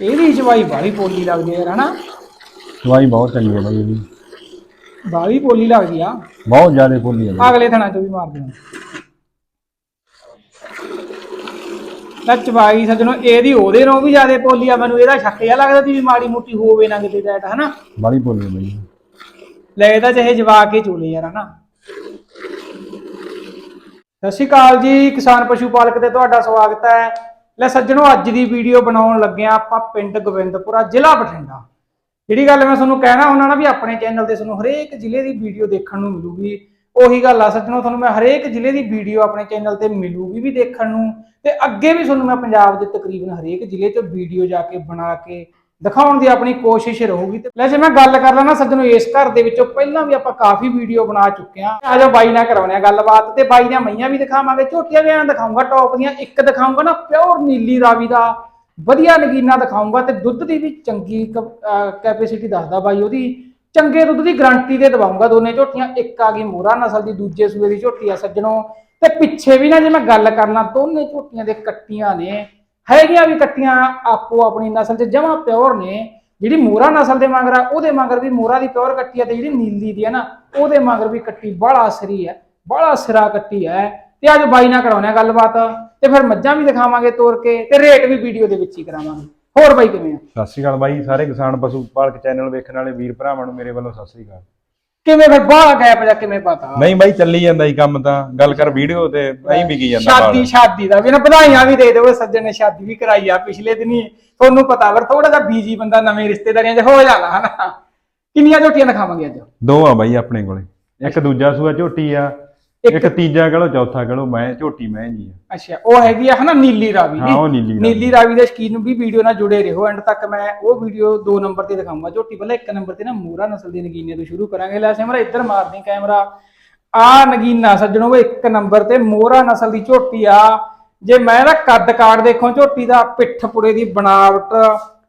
ਇਹਦੀ ਚਵਾਈ ਬਾਲੀ ਪੋਲੀ ਲੱਗਦੀ ਹੈ ਹਨਾ? ਦਵਾਈ ਬਹੁਤ ਚੰਗੀ ਹੈ ਬਾਈ ਇਹਦੀ। ਬਾਲੀ ਪੋਲੀ ਲੱਗਦੀ ਆ। ਬਹੁਤ ਜ਼ਿਆਦਾ ਫੁੱਲੀ ਹੈ ਬਾਈ। ਅਗਲੇ ਥਣਾ ਚੋਂ ਵੀ ਮਾਰਦੇ ਹਾਂ ਤਾਂ ਚਵਾਈ ਸੱਜਣੋ ਇਹਦੀ ਉਹਦੇ ਨਾਲੋਂ ਵੀ ਜ਼ਿਆਦਾ ਪੋਲੀ ਆ ਮੈਨੂੰ ਇਹਦਾ ਸ਼ੱਕ ਜਿਹਾ ਲੱਗਦਾ ਵੀ ਮਾੜੀ ਮੋਟੀ ਹੋਵੇ ਨਾ ਕਿਤੇ ਡੈਟ ਹਨਾ? ਬੜੀ ਫੁੱਲੀ ਹੈ ਬਾਈ। ਲੱਗਦਾ ਚਾਹੇ ਜਵਾ ਕੇ ਚੋਲੇ ਯਾਰ ਹਨਾ? ਸਤਿ ਸ਼੍ਰੀ ਅਕਾਲ ਜੀ ਕਿਸਾਨ ਪਸ਼ੂ ਪਾਲਕ ਤੇ ਤੁਹਾਡਾ ਸਵਾਗਤ ਹੈ। ਲੈ ਸੱਜਣੋ, ਅੱਜ ਦੀ ਵੀਡੀਓ ਬਣਾਉਣ ਲੱਗਿਆ ਆਪਾਂ ਪਿੰਡ ਗੋਬਿੰਦਪੁਰਾ ਜ਼ਿਲ੍ਹਾ ਬਠਿੰਡਾ। ਜਿਹੜੀ ਗੱਲ ਮੈਂ ਤੁਹਾਨੂੰ ਕਹਿਣਾ ਹੁੰਦਾ ਨਾ ਵੀ ਆਪਣੇ ਚੈਨਲ ਤੇ ਤੁਹਾਨੂੰ ਹਰੇਕ ਜ਼ਿਲ੍ਹੇ ਦੀ ਵੀਡੀਓ ਦੇਖਣ ਨੂੰ ਮਿਲੂਗੀ। ਉਹੀ ਗੱਲ ਆ ਸੱਜਣੋ, ਤੁਹਾਨੂੰ ਮੈਂ ਹਰੇਕ ਜ਼ਿਲ੍ਹੇ ਦੀ ਵੀਡੀਓ ਆਪਣੇ ਚੈਨਲ ਤੇ ਮਿਲੂਗੀ ਵੀ ਦੇਖਣ ਨੂੰ। ਤੇ ਅੱਗੇ ਵੀ ਤੁਹਾਨੂੰ ਮੈਂ ਪੰਜਾਬ ਦੇ ਤਕਰੀਬਨ ਹਰੇਕ ਜ਼ਿਲ੍ਹੇ ਤੋਂ ਵੀਡੀਓ ਜਾ ਕੇ ਬਣਾ ਕੇ ਦਿਖਾਉਣ ਦੀ ਆਪਣੀ ਕੋਸ਼ਿਸ਼ ਰਹੂਗੀ ਤੇ ਲੈ ਜੇ ਮੈਂ ਗੱਲ ਕਰ ਲਾਂ ਨਾ ਸੱਜਣੋ, ਇਸ ਘਰ ਦੇ ਵਿੱਚੋਂ ਪਹਿਲਾਂ ਵੀ ਆਪਾਂ ਕਾਫੀ ਵੀਡੀਓ ਬਣਾ ਚੁੱਕੇ ਆ ਆਜੋ ਬਾਈ ਨਾਲ ਕਰਾਉਣੇ ਆ ਗੱਲਬਾਤ ਤੇ ਬਾਈ ਦੀਆਂ ਮਈਆਂ ਵੀ ਦਿਖਾਵਾਂਗੇ, ਝੋਟੀਆਂ ਵੀ ਆਂ ਦਿਖਾਉਂਗਾ ਟੌਪ ਦੀਆਂ, ਇੱਕ ਦਿਖਾਉਂਗਾ ਨਾ ਪਿਓਰ ਨੀਲੀ ਰਾਵੀ ਦਾ, ਵਧੀਆ ਨਗੀਨਾ ਦਿਖਾਉਂਗਾ ਤੇ ਦੁੱਧ ਦੀ ਵੀ ਚੰਗੀ ਕੈਪੈਸਿਟੀ ਦੱਸਦਾ ਬਾਈ ਉਹਦੀ। ਚੰਗੇ ਦੁੱਧ ਦੀ ਗਾਰੰਟੀ ਤੇ ਦਵਾਉਂਗਾ ਦੋਨੇ ਝੋਟੀਆਂ, ਇੱਕ ਆ ਗਈ ਮੋਰਾ ਨਸਲ ਦੀ, ਦੂਜੇ ਸੂਏ ਦੀ ਝੋਟੀ ਆ ਸੱਜਣੋ। ਤੇ ਪਿੱਛੇ ਵੀ ਨਾ ਜੇ ਮੈਂ ਗੱਲ ਕਰਨਾ ਦੋਨੇ ਝੋਟੀਆਂ ਦੇ ਕੱਟੀਆਂ ਨੇ। ਹੈਗੀਆਂ ਵੀ ਕੱਟੀਆਂ ਆਪੋ ਆਪਣੀ ਨਸਲ 'ਚ, ਜਮਾ ਪਿਓਰ ਨੇ। ਜਿਹੜੀ ਮੋਰਾ ਨਸਲ ਦੇ ਮਗਰ ਆ, ਉਹਦੇ ਮਗਰ ਵੀ ਮੋਰਾ ਦੀ ਪਿਓਰ ਕੱਟੀ ਆ ਤੇ ਜਿਹੜੀ ਨੀਲੀ ਦੀ ਆ ਨਾ, ਉਹਦੇ ਮਗਰ ਵੀ ਕੱਟੀ ਬੜਾ ਸਰੀ ਹੈ ਬੜਾ ਸਿਰਾ ਕੱਟੀ ਹੈ ਤੇ ਅੱਜ ਬਾਈ ਨਾਲ ਕਰਾਉਣੇ ਆ ਗੱਲਬਾਤ, ਤੇ ਫਿਰ ਮੱਝਾਂ ਵੀ ਦਿਖਾਵਾਂਗੇ ਤੋਰ ਕੇ, ਤੇ ਰੇਟ ਵੀ ਵੀਡੀਓ ਦੇ ਵਿੱਚ ਹੀ ਕਰਾਵਾਂਗੇ। ਹੋਰ ਬਾਈ ਕਿਵੇਂ ਆ? ਸਤਿ ਸ਼੍ਰੀ ਅਕਾਲ ਬਾਈ, ਸਾਰੇ ਕਿਸਾਨ ਪਸ਼ੂ ਪਾਲਕ ਚੈਨਲ ਵੇਖਣ ਵਾਲੇ ਵੀਰ ਭਰਾਵਾਂ ਨੂੰ ਮੇਰੇ ਵੱਲੋਂ ਸਤਿ ਸ਼੍ਰੀ ਅਕਾਲ। ਕਿਵੇਂ ਫਿਰ ਬਾਹਲਾ ਗੈਪ ਜਾ ਕਿਵੇਂ ਪਤਾ? ਨਹੀਂ ਬਾਈ ਚੱਲੀ ਜਾਂਦਾ ਹੀ ਕੰਮ ਤਾਂ। ਗੱਲ ਕਰ ਵੀਡੀਓ ਤੇ ਐਂ ਵਿਕੀ ਜਾਂਦਾ ਸ਼ਾਦੀ। ਸ਼ਾਦੀ ਦਾ ਵੀ ਨਾ ਵਧਾਈਆਂ ਵੀ ਦੇ ਦਿਓ ਸੱਜਣ ਨੇ ਸ਼ਾਦੀ ਵੀ ਕਰਾਈ ਆ ਪਿਛਲੇ ਦਿਨੀ। ਤੁਹਾਨੂੰ ਪਤਾ ਵਰ ਥੋੜਾ ਜਿਹਾ ਬੀਜੀ ਬੰਦਾ ਨਵੇਂ ਰਿਸ਼ਤੇਦਾਰੀਆਂ 'ਚ ਹੋ ਜਾਂਦਾ ਹਨਾ। ਕਿੰਨੀਆਂ ਝੋਟੀਆਂ ਦਿਖਾਵਾਂਗੇ ਅੱਜ? ਦੋ ਆ ਬਾਈ ਆਪਣੇ ਕੋਲੇ। ਇੱਕ ਦੂਜਾ ਸੂਆ ਝੋਟੀ ਆ ਇੱਕ- ਤੀਜਾ ਕਹਲੋ ਚੌਥਾ ਕਹਲੋ ਮੈਂ ਝੋਟੀ ਮੈਂ ਜੀ ਆ। ਅੱਛਾ ਉਹ ਹੈਗੀ ਆ ਹਨਾ ਨੀਲੀ ਰਾਵੀ ਹਾਂ, ਉਹ ਨੀਲੀ ਰਾਵੀ। ਨੀਲੀ ਰਾਵੀ ਦੇ ਸ਼ਕੀਨ ਵੀ ਵੀਡੀਓ ਨਾਲ ਜੁੜੇ ਰਹੋ ਐਂਡ ਤੱਕ ਮੈਂ ਉਹ ਵੀਡੀਓ ਦੋ ਨੰਬਰ ਤੇ ਦਿਖਾਉਂਗਾ ਝੋਟੀ ਪਹਿਲਾਂ ਇੱਕ ਨੰਬਰ ਤੇ ਨਾ ਮੂਰਾ ਨਸਲ ਦੀ ਨਗੀਨੇ ਤੋਂ ਸ਼ੁਰੂ ਕਰਾਂਗੇ। ਲੈ ਸਿਮਰਾ ਇੱਧਰ ਮਾਰਦੇ ਕੈਮਰਾ। ਆ ਨਗੀਨਾ ਸੱਜਣੋ ਉਹ ਇੱਕ ਨੰਬਰ ਤੇ ਮੋਰਾ ਨਸਲ ਦੀ ਝੋਟੀ ਆ। ਜੇ ਮੈਂ ਨਾ ਕੱਦ ਕਾੜ ਦੇਖੋ ਝੋਟੀ ਦਾ ਪਿੱਠ ਪੁੜੇ ਦੀ ਬਣਾਵਟ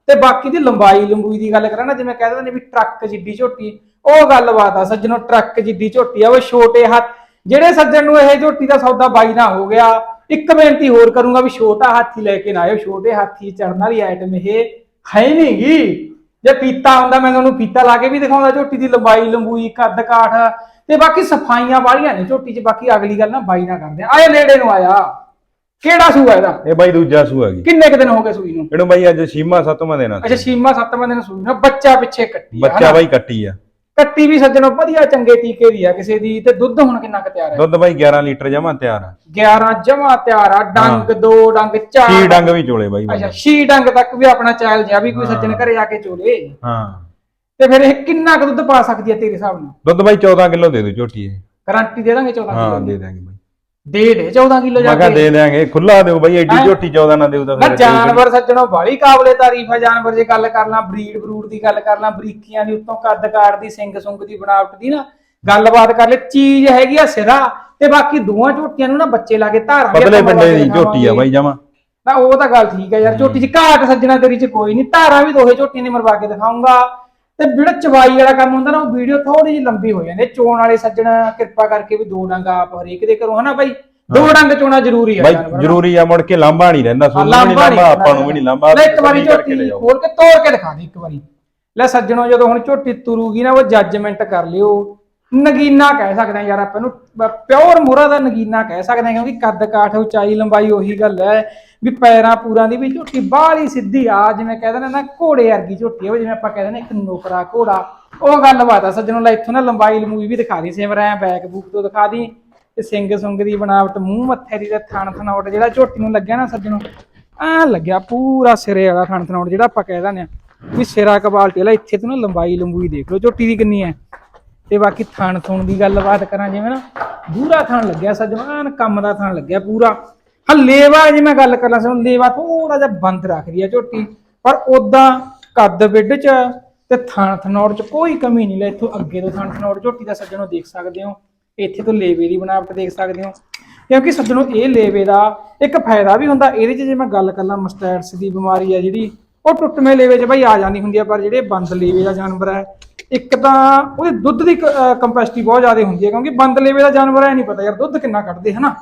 ਤੇ ਬਾਕੀ ਦੀ ਲੰਬਾਈ ਲੰਬੂਈ ਦੀ ਗੱਲ ਕਰਾਂ ਨਾ ਜਿਵੇਂ ਕਹਿ ਦਿੰਦੇ ਨੇ ਵੀ ਟਰੱਕ ਜਿੱਡੀ ਝੋਟੀ ਉਹ ਗੱਲਬਾਤ ਆ। ਸੱਜਣੋ ਟਰੱਕ ਜਿੱਡੀ ਝੋਟੀ ਆ ਉਹ ਛੋਟੇ ਹੱਥ ਜਿਹੜੇ ਸੱਜਣ ਨੂੰ ਇਹ ਝੋਟੀ ਦਾ ਸੌਦਾ ਬਾਈ ਨਾ ਹੋ ਗਿਆ ਇੱਕ ਬੇਨਤੀ ਹੋਰ ਕਰੂੰਗਾ ਵੀ ਛੋਟਾ ਹਾਥੀ ਲੈ ਕੇ ਨਾ ਆਇਓ ਛੋਟੇ ਹਾਥੀ ਚੜਨ ਵਾਲੀ ਆਈਟਮ ਇਹ ਹੈ ਨਹੀਂਗੀ ਜੇ ਪੀਤਾ ਹੁੰਦਾ ਮੈਂ ਤੁਹਾਨੂੰ ਪੀਤਾ ਲਾ ਕੇ ਵੀ ਦਿਖਾਉਂਦਾ ਝੋਟੀ ਦੀ ਲੰਬਾਈ ਲੰਬੂਈ ਕੱਦ ਕਾਠ ਤੇ ਬਾਕੀ ਸਫਾਈਆਂ ਵਾਲੀਆਂ ਨੇ ਝੋਟੀ 'ਚ ਬਾਕੀ ਅਗਲੀ ਗੱਲ ਨਾ ਬਾਈ ਨਾ ਕਰਦੇ। ਆਏ ਨੇੜੇ ਨੂੰ ਆਇਆ। ਕਿਹੜਾ ਸੂਆ ਇਹਦਾ? ਇਹ ਬਾਈ ਦੂਜਾ ਸੂਆ ਗਈ ਕਿੰਨੇ ਕੁ ਦਿਨ ਹੋ ਗਏ ਸੂਈ ਨੂੰ? ਇਹਨੂੰ ਬਾਈ ਅੱਜ ਛੀਮਾ ਸੱਤਵਾਂ ਦੇਣਾ ਅੱਛਾ ਛੀਮਾ ਸੱਤਵਾਂ ਦਿਨ ਸੂਈ ਨੂੰ। ਬੱਚਾ ਪਿੱਛੇ ਕੱਟੀ ਆ, ਬੱਚਾ? ਬਾਈ ਕੱਟੀ ਆ। ਕੱਟੀ ਵੀ ਸੱਜਣੋ ਵਧੀਆ ਚੰਗੇ ਟੀਕੇ ਦੀ ਆ ਕਿਸੇ ਦੀ ਤੇ ਦੁੱਧ ਹੁਣ ਕਿੰਨਾ ਕੁ ਤਿਆਰ ਹੈ? ਦੁੱਧ ਬਾਈ 11 ਲੀਟਰ ਜਮਾ ਤਿਆਰ ਆ। 11 ਜਮਾ ਤਿਆਰ ਆ ਡੰਗ ਦੋ ਡੰਗ ਚਾਰ। ਕੀ ਡੰਗ ਵੀ ਚੋਲੇ ਬਾਈ ਅੱਛਾ। ਛੀ ਡੰਗ ਤੱਕ ਵੀ ਆਪਣਾ ਚੈਲ ਜਿਆ ਵੀ ਕੋਈ ਸੱਜਣ ਘਰੇ ਆ ਕੇ ਚੋਲੇ। ਹਾਂ। ਤੇ ਫਿਰ ਇਹ ਕਿੰਨਾ ਕੁ ਦੁੱਧ ਪਾ ਸਕਦੀ ਹੈ ਤੇਰੇ ਹਿਸਾਬ ਨਾਲ? ਦੁੱਧ ਬਾਈ 14 ਕਿਲੋ ਦੇ ਦਿਓ ਝੋਟੀ ਇਹ। ਗਾਰੰਟੀ ਦੇ ਦਾਂਗੇ 14 ਹਾਂ ਕਿਲੋ ਦੇ ਦਾਂਗੇ ਬਾਈ। ਦੇ ਦੇ 14 ਕਿਲੋ ਜਾ ਮੈਂ ਕਿਹਾ ਕੇ। ਦੇ ਦਿਆਂਗੇ ਖੁੱਲਾ ਦਿਓ ਬਾਈ ਐਡੀ ਹੈਂ? ਝੋਟੀ 14 ਨਾ ਦਿਓ ਤਾਂ ਨਾ ਫਿਰ ਜਾਨਵਰ ਸੱਜਣੋ ਬਾਲੀ ਕਾਬਲੇ ਤਾਰੀਫ ਹੈ ਜਾਨਵਰ ਜੇ ਗੱਲ ਕਰ ਲਾਂ ਬਰੀਡ ਬਰੂਡ ਦੀ ਗੱਲ ਕਰ ਲਾਂ ਬਰੀਕੀਆਂ ਦੀ ਉੱਤੋਂ ਕੱਦ ਕਾੜ ਦੀ ਸਿੰਗ ਸੁੰਗ ਦੀ ਬਣਾਵਟ ਦੀ ਨਾ ਗੱਲਬਾਤ ਕਰ ਲੈ ਚੀਜ਼ ਹੈਗੀ ਆ ਸਿਰਾ ਤੇ ਬਾਕੀ ਦੋਵਾਂ ਝੋਟੀਆਂ ਨੂੰ ਨਾ ਬੱਚੇ ਲਾ ਕੇ ਧਾਰਾਂ ਪਤਲੇ ਪਿੰਡੇ ਦੀ ਝੋਟੀ ਆ ਬਾਈ ਜਮਾ। ਨਾ ਉਹ ਤਾਂ ਗੱਲ ਠੀਕ ਹੈ ਯਾਰ ਝੋਟੀ 'ਚ ਘਾਟ ਸੱਜਣਾ ਤੇਰੀ 'ਚ ਕੋਈ ਨਹੀਂ ਧਾਰਾਂ ਵੀ ਦੋਹੇ ਝੋਟੀਆਂ ਦੀ ਮਰਵਾ ਕੇ ਦਿਖਾਉਂਗਾ ਤੇ ਜਿਹੜਾ ਚਵਾਈ ਵਾਲਾ ਕੰਮ ਹੁੰਦਾ ਨਾ ਉਹ ਵੀਡੀਓ ਥੋੜੀ ਜਿਹੀ ਲੰਬੀ ਹੋ ਜਾਂਦੀ ਹੈ। ਚੋਣ ਵਾਲੇ ਸੱਜਣਾ ਕਿਰਪਾ ਕਰਕੇ ਵੀ ਦੋ ਡੰਗ ਆਪ ਹਰੇਕ ਦੇ ਕਰੋ ਹਨਾ ਬਾਈ? ਦੋ ਡੰਗ ਚੋਣਾ ਜ਼ਰੂਰੀ ਹੈ ਬਾਈ ਜਾਨਵਰ। ਜ਼ਰੂਰੀ ਆ ਮੁੜ ਕੇ ਲਾਂਭਾ ਨਹੀਂ ਰਹਿੰਦਾ ਸੋਨੂੰ ਵੀ ਨਹੀਂ ਲਾਂਭਾ ਲਾਂਭਾ ਆਪਾਂ ਨੂੰ ਵੀ ਨਹੀਂ ਲਾਂਭਾ ਲੈ ਇੱਕ ਵਾਰੀ ਝੋਟੀ। ਖੋਲ ਕੇ ਤੋੜ ਕੇ ਦਿਖਾ ਦੇ ਇੱਕ ਵਾਰੀ। ਲੈ ਸੱਜਣੋ ਜਦੋਂ ਹੁਣ ਝੋਟੀ ਤੁਰੂਗੀ ਨਾ ਉਹ ਜੱਜਮੈਂਟ ਕਰ ਲਿਓ। ਨਗੀਨਾ ਕਹਿ ਸਕਦੇ ਆ ਯਾਰ ਆਪਾਂ ਨੂੰ। ਪਿਓਰ ਮੋਰਾ ਦਾ ਨਗੀਨਾ ਕਹਿ ਸਕਦੇ ਆ ਕਿਉਂਕਿ ਕੱਦ ਕਾਠ, ਉਚਾਈ ਲੰਬਾਈ ਉਹੀ ਗੱਲ ਹੈ ਵੀ ਪੈਰਾਂ ਪੂਰਾਂ ਦੀ ਵੀ ਝੋਟੀ ਬਾਹਲੀ ਸਿੱਧੀ ਆ, ਜਿਵੇਂ ਕਹਿੰਦੇ ਨੇ ਨਾ ਘੋੜੇ ਵਰਗੀ ਝੋਟੀ ਉਹ ਜਿਵੇਂ ਆਪਾਂ ਕਹਿੰਦੇ ਨੇ ਇੱਕ ਨੋਕਰਾ ਘੋੜਾ। ਉਹ ਗੱਲ ਬਾਤ ਆ, ਸੱਜਣੋ ਲੈ, ਇੱਥੋਂ ਨਾ ਲੰਬਾਈ ਲੰਬੂਈ ਵੀ ਦਿਖਾ ਦੀ, ਸਿਮਰ ਐ ਬੈਕ ਬੂਕ ਤੋਂ ਦਿਖਾ ਦੀ ਤੇ ਸਿੰਘ ਸੁੰਗ ਦੀ ਬਣਾਵਟ, ਮੂੰਹ ਮੱਥੇ ਦੀ ਤੇ ਥਣ ਥਣਾਵਟ ਜਿਹੜਾ ਝੋਟੀ ਨੂੰ ਲੱਗਿਆ ਨਾ ਸੱਜਣੋ ਆ ਲੱਗਿਆ ਪੂਰਾ ਸਿਰੇ ਵਾਲਾ ਥਣ ਥਣਾਉਟ ਜਿਹੜਾ ਆਪਾਂ ਕਹਿ ਦਿੰਦੇ ਆ ਵੀ ਸਿਰਾ ਕਬਾਲਟੀ ਵਾਲਾ, ਇੱਥੇ ਤੋਂ ਨਾ ਲੰਬਾਈ ਲੰਬੂਈ ਦੇਖ ਲਓ, ਝੋਟੀ ਦੀ ਕਿੰਨੀ ਹੈ ਤੇ ਬਾਕੀ ਥਣ ਥਣ ਦੀ ਗੱਲਬਾਤ ਕਰਾਂ, ਜਿਵੇਂ ਨਾ ਦੂਰਾ ਥਣ ਲੱਗਿਆ, ਸਜਵਾਨ ਕੰਮ ਦਾ ਥਣ ਲੱਗਿਆ ਪੂਰਾ। ਹਾਂ, ਲੇਵਾ ਜੇ ਮੈਂ ਗੱਲ ਕਰਨਾ ਸਾਨੂੰ, ਲੇਵਾ ਥੋੜਾ ਜਿਹਾ ਬੰਦ ਰੱਖਦੀ ਆ ਝੋਟੀ, ਪਰ ਉਦਾਂ ਕੱਦ ਵਿੱਡ ਚ ਤੇ ਥਣ ਥਣੌੜ ਚ ਕੋਈ ਕਮੀ ਨਹੀਂ ਲੈ, ਇੱਥੋਂ ਅੱਗੇ ਤੋਂ ਥਣ ਥਣੌੜ ਝੋਟੀ ਦਾ ਸੱਜਣੋਂ ਦੇਖ ਸਕਦੇ ਹੋ, ਇੱਥੇ ਤੋਂ ਲੇਵੇ ਦੀ ਬਣਾਵਟ ਦੇਖ ਸਕਦੇ ਹੋ। ਕਿਉਂਕਿ ਸੱਜਣੋ ਇਹ ਲੇਵੇ ਦਾ ਇੱਕ ਫਾਇਦਾ ਵੀ ਹੁੰਦਾ, ਇਹਦੇ 'ਚ ਜੇ ਮੈਂ ਗੱਲ ਕਰ ਲਾਂ ਮਸਟੈਟਸ ਦੀ ਬਿਮਾਰੀ ਆ ਜਿਹੜੀ ਉਹ ਟੁੱਟਵੇਂ ਲੇਵੇ 'ਚ ਬਈ ਆ ਜਾਂਦੀ ਹੁੰਦੀ ਆ ਪਰ ਜਿਹੜੇ ਬੰਦ ਲੇਵੇ ਦਾ ਜਾਨਵਰ ਹੈ ਇੱਕ ਤਾਂ ਉਹਦੇ ਦੁੱਧ ਦੀ ਕੰਪੈਸਿਟੀ ਬਹੁਤ ਜ਼ਿਆਦਾ ਹੁੰਦੀ ਹੈ ਕਿਉਂਕਿ ਬੰਦ ਲੇਵੇ ਦਾ ਜਾਨਵਰ ਹੈ ਨਹੀਂ ਪਤਾ ਯਾਰ ਦੁੱਧ ਕਿੰਨਾ ਕੱਢਦੇ ਹਨਾ?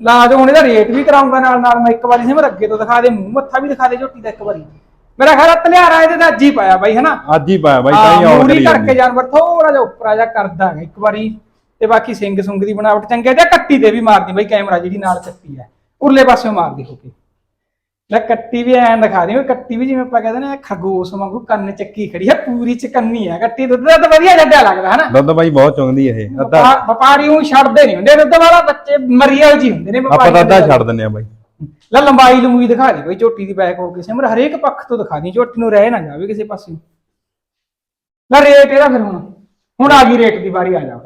ਲਾਜ ਹੁਣ ਇਹਦਾ ਰੇਟ ਵੀ ਕਰਾਉਂਗਾ ਨਾਲ ਨਾਲ ਮੈਂ ਇੱਕ ਵਾਰੀ ਸਿਮਰ ਅੱਗੇ ਤੋਂ ਦਿਖਾ ਦੇ ਮੂੰਹ ਮੱਥਾ ਵੀ ਦਿਖਾ ਦੇ ਝੋਟੀ ਦਾ ਇੱਕ ਵਾਰੀ। ਮੇਰਾ ਖਿਆਲ ਆ ਤਲਿਆਰਾ ਇਹਦੇ ਤਾਂ ਅੱਜ ਹੀ ਪਾਇਆ ਬਾਈ ਹਨਾ? ਅੱਜ ਹੀ ਪਾਇਆ ਬਾਈ ਤਾਂ ਹੀ ਆਉਣ ਕਰੀ ਕਰਕੇ ਜਾਨਵਰ ਥੋੜਾ ਜਿਹਾ ਉੱਪਰ ਆ ਜਾ ਕਰਦਾ ਹੈ ਇੱਕ ਵਾਰੀ ਤੇ ਬਾਕੀ ਸਿੰਘ ਸੁੰਗ ਦੀ ਬਣਾਵਟ ਚੰਗੇ ਤੇ ਕੱਟੀ ਤੇ ਵੀ ਮਾਰਦੀ ਬਾਈ ਕੈਮਰਾ ਜਿਹੜੀ ਨਾਲ ਕੱਟੀ ਹੈ ਉਰਲੇ ਪਾਸਿਓਂ ਮਾਰਦੀ ਹੋ ਕੇ। ਲੈ ਕੱਟੀ ਵੀ ਐਂ ਦਿਖਾ ਰਹੀ ਕੱਟੀ ਵੀ ਜਿਵੇਂ ਆਪਾਂ ਕਹਿੰਦੇ ਨੇ ਖਰਗੋਸ਼ ਵਾਂਗੂ ਕੰਨ ਚੱਕੀ ਖੜੀ ਹੈ ਪੂਰੀ ਚਕੰਨੀ ਹੈ ਕੱਟੀ ਦੁੱਧ ਦਾ ਤਾਂ ਵਧੀਆ ਜੱਡਿਆ ਲੱਗਦਾ ਹੈ ਨਾ ਦੁੱਧ ਬਾਈ ਬਹੁਤ ਚੁੰਗਦੀ ਇਹ ਅੱਧਾ ਵਪਾ- ਵਪਾਰੀ ਉਹ ਛੱਡਦੇ ਨਹੀਂ ਹੁੰਦੇ ਦੁੱਧ ਵਾਲਾ ਬੱਚੇ ਮਰੀਅਲ ਜੀ ਹੁੰਦੇ ਨੇ ਆਪਾਂ ਵਪਾਰੀ ਤਾਂ ਅੱਧਾ। ਛੱਡ ਦਿੰਨੇ ਆ ਬਾਈ। ਲੈ ਲੰਬਾਈ ਲੰਬੂਈ ਦਿਖਾ ਦੇ ਬਈ ਝੋਟੀ ਦੀ ਬੈਕ ਹੋ ਕੇ ਸਿਮਰ ਹਰੇਕ ਪੱਖ ਤੋਂ ਦਿਖਾ ਦੀ ਝੋਟੀ ਨੂੰ ਰਹਿ ਨਾ ਜਾਵੇ ਕਿਸੇ ਪਾਸੇ। ਲੈ ਰੇਟ ਇਹਦਾ ਫਿਰ ਹੁਣ ਹੁਣ ਆ ਗਈ ਰੇਟ ਦੀ ਵਾਰੀ ਆ ਜਾ।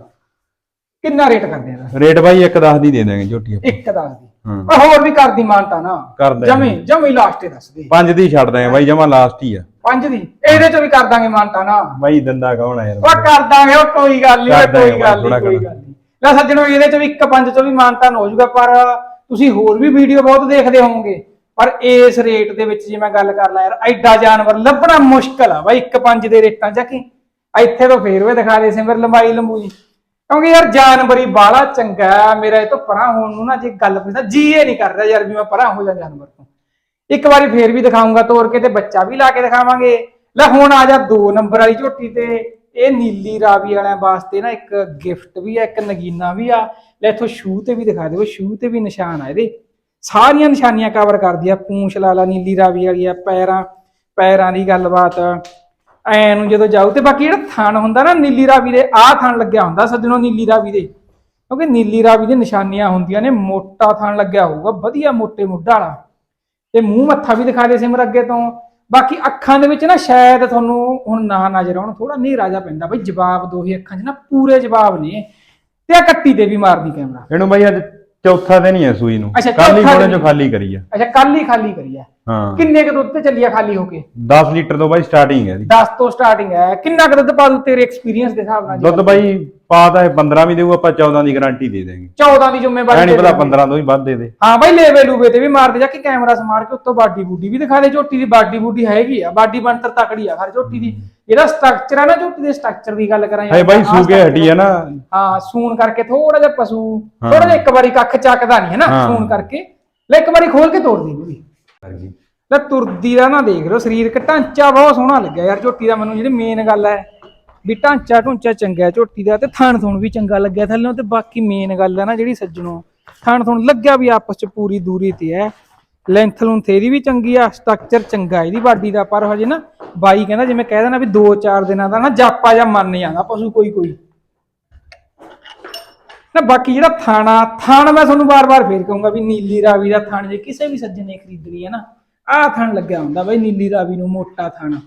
ਕਿੰਨਾ ਰੇਟ ਕਰਦੇ ਆ ਰੇਟ ਬਾਈ ਇੱਕ ਦਸ ਦੀ ਦੇ ਦਾਂਗੇ ਝੋਟੀ ਆਪਾਂ। ਇੱਕ ਦੱਸ ਦੀ। ਹਾਂ ਪਰ ਹੋਰ ਵੀ ਕਰਦੀ ਮਾਨਤਾ ਨਾ। ਜਮੀ ਜਮੀ ਲਾਸਟ ਤੇ ਦੱਸ ਦੇ ਪੰਜ ਦੀ ਛੱਡ ਦਾਂਗੇ ਬਾਈ ਜਮਾ ਲਾਸਟ ਹੀ ਆ। ਪੰਜ ਦੀ। ਇਹਦੇ ਚ ਵੀ ਕਰ ਦਾਂਗੇ ਮਾਨਤਾ ਨਾ। ਬਾਈ ਦੰਦਾ ਕੌਣ ਆ ਯਾਰ? ਉਹ ਕਰ ਦਾਂਗੇ ਉਹ ਕੋਈ ਗੱਲ ਨਹੀਂ ਕਰ ਦਾਂਗੇ ਕੋਈ ਗੱਲ ਥੋੜ੍ਹਾ ਨਹੀਂ ਕੋਈ। ਗੱਲ ਨਹੀਂ ਲੈ ਸੱਜਣੋ ਇਹਦੇ ਚ ਵੀ ਇੱਕ ਪੰਜ ਚ ਵੀ ਮਾਨਤਾਨ ਹੋ ਜਾਊਗਾ ਪਰ ਤੁਸੀਂ ਹੋਰ ਵੀ ਵੀਡੀਓ ਬਹੁਤ ਦੇਖਦੇ ਹੋਵੋਗੇ। ਪਰ ਇਸ ਰੇਟ ਦੇ ਵਿੱਚ ਜੇ ਮੈਂ ਗੱਲ ਕਰ ਲਾਂ ਯਾਰ ਐਡਾ ਜਾਨਵਰ ਲੱਭਣਾ ਮੁਸ਼ਕਲ ਆ ਬਾਈ ਇੱਕ ਪੰਜ ਦੇ ਰੇਟਾਂ ਚ ਕੀ। ਇੱਥੇ ਤੋਂ ਫੇਰ ਵੀ ਦਿਖਾ ਦੇ ਸਿਮਰ ਲੰਬਾਈ ਲੰਬੂਈ ਕਿਉਂਕਿ ਯਾਰ ਜਾਨਵਰੀ ਬਾਲਾ ਚੰਗਾ ਮੇਰਾ ਇਹ ਤੋਂ ਪਰਾਂ ਹੋਣ ਨੂੰ ਨਾ ਜੇ ਗੱਲ ਪੁੱਛਦਾ ਜੀ ਇਹ ਨਹੀਂ ਕਰਦਾ ਯਾਰ ਵੀ ਮੈਂ ਪਰਾਂ ਹੋ ਜਾ ਜਾਨਵਰ ਤੋਂ। ਇੱਕ ਵਾਰੀ ਫੇਰ ਵੀ ਦਿਖਾਉਂਗਾ ਤੋਰ ਕੇ ਤੇ ਬੱਚਾ ਵੀ ਲਾ ਕੇ ਦਿਖਾਵਾਂਗੇ। ਲੈ ਹੁਣ ਆ ਜਾ ਦੋ ਨੰਬਰ ਵਾਲੀ ਝੋਟੀ ਤੇ, ਇਹ ਨੀਲੀ ਰਾਵੀ ਵਾਲਿਆਂ ਵਾਸਤੇ ਨਾ ਇੱਕ ਗਿਫਟ ਵੀ ਆ, ਇੱਕ ਨਗੀਨਾ ਵੀ ਆ। ਲੈ ਇਥੋਂ ਸ਼ੂ ਤੇ ਵੀ ਦਿਖਾ ਦਿਓ ਸ਼ੂ ਤੇ ਵੀ ਨਿਸ਼ਾਨ ਆ ਇਹਦੇ। ਸਾਰੀਆਂ ਨਿਸ਼ਾਨੀਆਂ ਕਵਰ ਕਰਦੀ ਆ, ਪੂੰਛ ਲਾਲਾ ਨੀਲੀ ਰਾਵੀ ਵਾਲੀ ਆ, ਪੈਰਾਂ ਪੈਰਾਂ ਦੀ ਗੱਲਬਾਤ। ਐ ਨੂੰ ਜਦੋਂ ਜਾਊ ਤੇ ਬਾਕੀ ਜਿਹੜਾ ਥਣ ਹੁੰਦਾ ਨਾ ਨੀਲੀ ਰਾਵੀ ਦੇ, ਆਹ ਥਣ ਲੱਗਿਆ ਹੁੰਦਾ ਸੱਜਣੋ ਨੀਲੀ ਰਾਵੀ ਦੇ। ਕਿਉਂਕਿ ਨੀਲੀ ਰਾਵੀ ਦੇ ਨਿਸ਼ਾਨੀਆਂ ਹੁੰਦੀਆਂ ਨੇ, ਮੋਟਾ ਥਣ ਲੱਗਿਆ ਹੋਊਗਾ, ਵਧੀਆ ਮੋਟੇ ਮੁੱਢਾ ਵਾਲਾ। ਤੇ ਮੂੰਹ ਮੱਥਾ ਵੀ ਦਿਖਾ ਦੇ ਸਿਮਰ ਅੱਗੇ ਤੋਂ। ਬਾਕੀ ਅੱਖਾਂ ਦੇ ਵਿੱਚ ਨਾ ਸ਼ਾਇਦ ਤੁਹਾਨੂੰ ਹੁਣ ਨਾ ਨਜ਼ਰ ਆਉਣ ਥੋੜਾ ਹਨੇਰਾ ਜਾ ਪੈਂਦਾ ਬਈ ਜਵਾਬ ਦੋਹੇ ਅੱਖਾਂ 'ਚ ਨਾ, ਪੂਰੇ ਜਵਾਬ ਨੇ। ਤੇ ਆ ਕੱਟੀ ਤੇ ਵੀ ਮਾਰਦੀ ਕੈਮਰਾ ਇਹਨੂੰ ਬਾਈ ਅੱਜ ਚੌਥਾ ਦਿਨ ਹੀ ਆ ਸੂਈ ਨੂੰ। ਅੱਛਾ, ਕੱਲ ਹੀ ਚੌਥਾ ਮੋੜੇ ਦਿਨ। ਚੋਂ ਖਾਲੀ ਕਰੀ ਆ। ਅੱਛਾ ਕੱਲ ਹੀ ਖਾਲੀ ਕਰੀ ਆ। ਹਾਂ। ਕਿੰਨੇ ਕੁ ਦੁੱਧ ਤੇ ਚੱਲੀ ਆ ਖਾਲੀ ਹੋ ਕੇ? 10 ਲੀਟਰ ਤੋਂ ਬਾਈ ਸਟਾਰਟਿੰਗ ਹੈ ਇਹਦੀ। 10 ਤੋਂ ਸਟਾਰਟਿੰਗ ਹੈ। ਕਿੰਨਾ ਕੁ ਦੁੱਧ ਪਾ ਦੂ ਤੇਰੇ ਐਕਸਪੀਰੀਅੰਸ ਦੇ ਹਿਸਾਬ ਨਾਲ ਜੀ? ਦੁੱਧ ਬਾਈ ਪਾ ਤਾਂ ਇਹ 15 ਵੀ ਦੇਊ ਆਪਾਂ 14 ਦੀ ਗਾਰੰਟੀ ਦੇ ਦੇਵਾਂਗੇ 14 ਦੀ ਜ਼ਿੰਮੇਵਾਰੀ ਪਤਾ ਲੈਣੀ। 15 ਤੋਂ ਹੀ ਵੱਧ ਦੇ ਦੇ। ਹਾਂ ਬਾਈ ਲੇਵੇ ਲੂਵੇ ਤੇ ਵੀ ਮਾਰ ਦੇ ਜਾ ਕਿ ਕੈਮਰਾ ਸਮਾਰ ਕੇ ਉੱਤੋਂ ਬਾਡੀ ਬੂਡੀ ਵੀ ਦਿਖਾ ਦੇ ਝੋਟੀ ਦੀ ਬਾਡੀ ਬੂਡੀ ਹੈਗੀ ਆ ਬਾਡੀ ਬਣਤਰ ਤਕੜੀ ਆ ਹਰ ਝੋਟੀ ਦੀ। ਇਹਦਾ ਸਟਰਕਚਰ ਆ ਨਾ ਝੋਟੀ ਦੇ ਸਟਰਕਚਰ ਦੀ ਗੱਲ ਕਰਾਂ ਹੈ ਬਾਈ structure ਹਟੀ ਆ ਨਾ। ਹਾਂ ਸੂਣ ਕਰਕੇ ਥੋੜਾ ਜਿਹਾ ਪਸ਼ੂ। ਥੋੜਾ ਜਿਹਾ ਇੱਕ ਵਾਰੀ ਕੱਖ ਚੱਕਦਾ ਨਹੀਂ ਹੈ ਨਾ। ਸੂਣ ਕਰਕੇ। ਲੈ ਇੱਕ ਵਾਰੀ ਖੋਲ ਕੇ ਤੋੜ ਦੇ ਵੀ ਲੈ ਤੁਰਦੀ ਦਾ ਨਾ ਦੇਖ ਲਓ ਸਰੀਰਕ ਢਾਂਚਾ ਬਹੁਤ ਸੋਹਣਾ ਲੱਗਿਆ ਯਾਰ ਝੋਟੀ ਦਾ ਮੈਨੂੰ ਜਿਹੜੀ ਮੇਨ ਗੱਲ ਹੈ। ਵੀ ਢਾਂਚਾ ਢੁੰਚਾ ਚੰਗਾ ਹੈ, ਝੋਟੀ ਦਾ ਤੇ ਥਣ ਥੁਣ ਵੀ ਚੰਗਾ ਲੱਗਿਆ ਥੱਲੋਂ ਤੇ ਬਾਕੀ ਮੇਨ ਗੱਲ ਹੈ ਨਾ ਜਿਹੜੀ ਸੱਜਣੋ, ਥਣ ਥੁਣ ਲੱਗਿਆ ਵੀ ਆਪਸ ਚ ਪੂਰੀ ਦੂਰੀ ਤੇ ਹੈ। ਲੈਂਥ ਲੂੰ ਇਹਦੀ ਵੀ ਚੰਗੀ ਆ ਸਟਰਕਚਰ ਚੰਗਾ ਇਹਦੀ ਬਾਡੀ ਦਾ, ਪਰ ਹਜੇ ਨਾ ਬਾਈ ਕਹਿੰਦਾ ਜਿਵੇਂ ਕਹਿ ਦੇਣਾ ਵੀ 2-4 ਦਿਨਾਂ ਦਾ ਨਾ ਜਾਪਾ ਜਾਂ ਮੰਨ ਜਾਂਦਾ ਪਸ਼ੂ ਕੋਈ ਕੋਈ। ਨਾ ਬਾਕੀ ਜਿਹੜਾ ਥਾਣਾ, ਥਾਣ ਮੈਂ ਤੁਹਾਨੂੰ ਵਾਰ-ਵਾਰ ਫੇਰ ਕਹੂੰਗਾ ਵੀ ਨੀਲੀ ਰਾਵੀ ਦਾ ਥਾਣ, ਜੇ ਕਿਸੇ ਵੀ ਸੱਜਣ ਨੇ ਖਰੀਦਣੀ ਹੈ ਨਾ, ਆਹ ਥਾਣ ਲੱਗਿਆ ਹੁੰਦਾ ਬਈ ਨੀਲੀ ਰਾਵੀ ਨੂੰ, ਮੋਟਾ ਥਾਣਾ।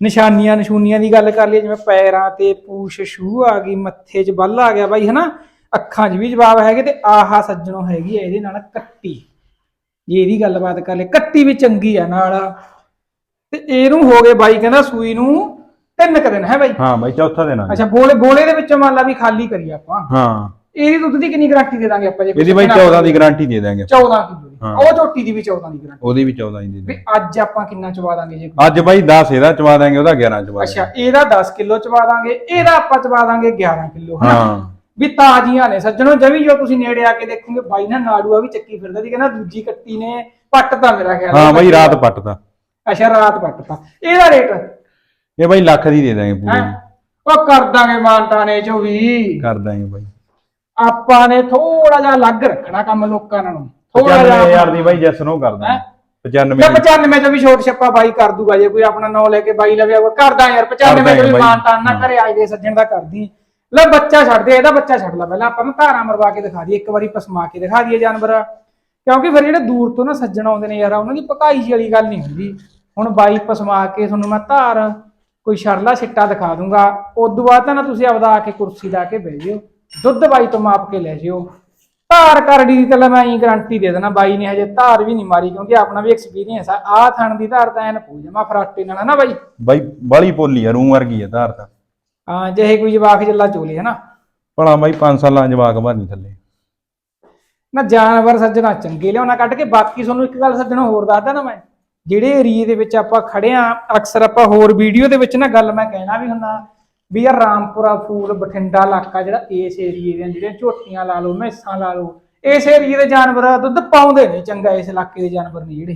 ਨਿਸ਼ਾਨੀਆਂ ਨਿਸ਼ੂਨੀਆਂ ਦੀ ਗੱਲ ਕਰ ਲਈ ਜਿਵੇਂ ਪੈਰਾਂ ਤੇ ਪੂਛ ਛੂ ਆ ਗਈ ਮੱਥੇ 'ਚ ਬੱਲ ਆ ਗਿਆ ਬਾਈ ਹਨਾ? ਅੱਖਾਂ 'ਚ ਵੀ ਜਵਾਬ ਹੈਗੇ ਤੇ ਆਹਾ ਸੱਜਣੋਂ ਹੈਗੀ ਹੈ ਇਹਦੇ ਨਾਲ ਕੱਟੀ। ਜੇ ਇਹਦੀ ਗੱਲਬਾਤ ਕਰ ਲਈ ਕੱਟੀ ਵੀ ਚੰਗੀ ਆ ਨਾਲ। ਤੇ ਇਹਨੂੰ ਹੋ ਗਏ ਬਾਈ ਕਹਿੰਦਾ ਸੂਈ ਨੂੰ ਤਿੰਨ ਕੁ ਦਿਨ ਹੈ ਬਾਈ? ਹਾਂ ਬਾਈ ਚੌਥਾ ਦਿਨ ਆ ਅੱਛਾ ਬੋਲੇ ਬੋਲੇ ਦੇ ਵਿੱਚੋਂ ਮੰਨ ਲਾ ਵੀ ਖਾਲੀ ਕਰੀ ਆਪਾਂ। ਹਾਂ। ਇਹਦੀ ਦੁੱਧ ਦੀ ਕਿੰਨੀ ਗਾਰੰਟੀ ਦੇ ਦਾਂਗੇ ਆਪਾਂ ਜੇ ਇਹਦੀ ਬਾਈ 14 ਦੀ ਗਾਰੰਟੀ ਦੇ ਦਾਂਗੇ। 14 ਕਿਲੋ ਦੀ। ਹਾਂ। ਉਹ ਝੋਟੀ ਦੀ ਵੀ 14 ਦੀ ਗਾਰੰਟੀ ਉਹਦੀ ਵੀ 14 ਹੀ ਦੇ ਵੀ ਦਾਂਗੇ ਅੱਜ ਆਪਾਂ ਕਿੰਨਾ ਚਵਾ ਦਾਂਗੇ ਜੇ ਅੱਜ ਬਾਈ 10 ਇਹਦਾ ਚਵਾ ਦਾਂਗੇ ਉਹਦਾ 11 ਚਵਾ ਅੱਛਾ ਇਹਦਾ 10 ਕਿਲੋ ਚਵਾ ਦਾਂਗੇ ਇਹਦਾ ਆਪਾਂ ਚਵਾ ਦਾਂਗੇ 11 ਕਿਲੋ ਦਾਂਗੇ। ਹਾਂ। ਵੀ ਤਾਜ਼ੀਆਂ ਨੇ ਸੱਜਣੋ ਜਵੀ ਜੋ ਤੁਸੀਂ ਨੇੜੇ ਆ ਕੇ ਦੇਖੋਗੇ ਬਾਈ ਨਾ ਨਾੜੂਆ ਵੀ ਚੱਕੀ ਫਿਰਦਾ ਸੀ ਕਹਿੰਦਾ ਦੂਜੀ ਕੱਟੀ ਨੇ ਪੱਟਤਾ ਮੇਰਾ ਖਿਆਲ ਹਾਂ ਹੈ। ਬਾਈ ਰਾਤ ਪੱਟਦਾ ਅੱਛਾ ਰਾਤ ਪੱਟਤਾ ਇਹਦਾ ਰੇਟ? ਇਹ ਬਾਈ ਲੱਖ ਦੀ ਦੇ ਦਾਂਗੇ ਹੈ? ਪੂਰੀ ਉਹ ਕਰ ਦਾਂਗੇ ਮਾਨਤਾਨੇ ਚੋਂ ਵੀ। ਕਰ ਦਾਂਗੇ ਬਾਈ। ਆਪਾਂ ਨੇ ਥੋੜਾ ਜਿਹਾ ਅਲੱਗ ਰੱਖਣਾ ਕੰਮ ਲੋਕਾਂ ਨਾਲੋਂ। ਥੋੜਾ 95000 ਜਿਹਾ ਦੀ ਬਾਈ ਜੈਸ ਨੂੰ ਕਰ ਦਾਂਗੇ 95 ਤੇ ਦੀ। 95 ਚ ਵੀ ਛੋਟ ਛੱਪਾ ਬਾਈ ਕਰ ਦੂਗਾ ਜੇ ਕੋਈ ਆਪਣਾ ਨਾਂ ਲੈ ਕੇ ਬਾਈ ਲਵੇ ਕਰਦਾ ਯਾਰ 95 ਚ ਦਾਂਗੇ ਵੀ ਬਾਈ। ਮਾਨਤਾਨ ਨਾ ਘਰੇ ਆਏ ਦੇ ਸੱਜਣ ਦਾ ਕਰਦੀ ਲੈ ਬੱਚਾ ਛੱਡ ਦੇ ਇਹਦਾ ਬੱਚਾ ਛੱਡ ਲੈ ਪਹਿਲਾਂ ਆਪਾਂ ਨੂੰ ਧਾਰਾਂ ਮਰਵਾ ਕੇ ਦਿਖਾ ਦਈਏ ਇੱਕ ਵਾਰੀ ਪਸਮਾ ਕੇ ਦਿਖਾ ਦਈਏ ਜਾਨਵਰ। ਕਿਉਂਕਿ ਫਿਰ ਜਿਹੜੇ ਦੂਰ ਤੋਂ ਨਾ ਸੱਜਣ ਆਉਂਦੇ ਨੇ ਯਾਰ ਉਹਨਾਂ ਦੀ ਪਕਾਈ ਜਿਹੀ ਵਾਲੀ ਗੱਲ ਨਹੀਂ ਹੁੰਦੀ। ਹੁਣ ਬਾਈ ਪਸਮਾ ਕੇ ਤੁਹਾਨੂੰ ਮੈਂ ਧਾਰ ਕੋਈ ਸ਼ਰਲਾ ਛਿੱਟਾ ਦਿਖਾ ਦੂੰਗਾ। ਉਦੋਂ ਬਾਅਦ ਤਾਂ ਨਾ ਤੁਸੀਂ ਆਪਦਾ ਆ ਕੇ ਕੁਰਸੀ ਲਾ ਕੇ ਬਹਿ ਜਿਓ। ਦੁੱਧ ਬਾਈ ਤੋਂ ਮਾਪ ਕੇ ਲੈ ਜਿਓ। ਧਾਰ ਕਰੜੀ ਦੀ ਤਾਂ ਲੈ ਮੈਂ ਹੀ ਗਾਰੰਟੀ ਦੇ ਦੇਣਾ ਬਾਈ ਨੇ ਹਜੇ ਧਾਰ ਵੀ ਨਹੀਂ ਮਾਰੀ ਕਿਉਂਕਿ ਆਪਣਾ ਵੀ ਐਕਸਪੀਰੀਅੰਸ ਆ। ਆਹ ਥਣ ਦੀ ਧਾਰ ਤਾਂ ਐਨ ਪੂ ਜਮਾ ਫਰਾਟੇ ਨਾਲ ਨਾ ਬਾਈ? ਬਾਈ ਬਾਲੀ ਪੋਲੀ ਆ ਰੂੰ ਵਰਗੀ ਆ ਧਾਰ ਤਾਂ। ਹਾਂ ਜਿਹੇ ਕੋਈ ਜਵਾਕ ਜੱਲਾ ਚੋਲੇ ਹੈ ਨਾ। ਭਲਾ ਬਾਈ 5 ਸਾਲਾਂ ਜਵਾਕ ਬਾਨੀ ਥੱਲੇ। ਨਾ ਜਾਨਵਰ ਸੱਜਣਾ ਚੰਗੇ ਲਿਆਉਣਾ ਕੱਢ ਕੇ ਬਾਕੀ ਤੁਹਾਨੂੰ ਇੱਕ ਗੱਲ ਸੱਜਣਾ ਹੋਰ ਦੱਸਦਾ ਨਾ ਮੈਂ। ਜਿਹੜੇ ਏਰੀਏ ਦੇ ਵਿੱਚ ਆਪਾਂ ਖੜੇ ਆ ਅਕਸਰ ਆਪਾਂ ਹੋਰ ਵੀਡੀਓ ਦੇ ਵਿੱਚ ਨਾ ਗੱਲ ਮੈਂ ਕਹਿਣਾ ਵੀ ਹੁੰਦਾ ਵੀ ਯਾਰ ਰਾਮਪੁਰਾ ਫੂਲ ਬਠਿੰਡਾ ਇਲਾਕਾ ਜਿਹੜਾ ਇਸ ਏਰੀਏ ਦੀਆਂ ਜਿਹੜੀਆਂ ਝੋਟੀਆਂ ਲਾ ਲਓ ਮੈਸਾਂ ਲਾ ਲਓ ਇਸ ਏਰੀਏ ਦੇ ਜਾਨਵਰ ਦੁੱਧ ਪਾਉਂਦੇ ਨੇ ਚੰਗਾ ਇਸ ਇਲਾਕੇ ਦੇ ਜਾਨਵਰ ਨੇ ਜਿਹੜੇ।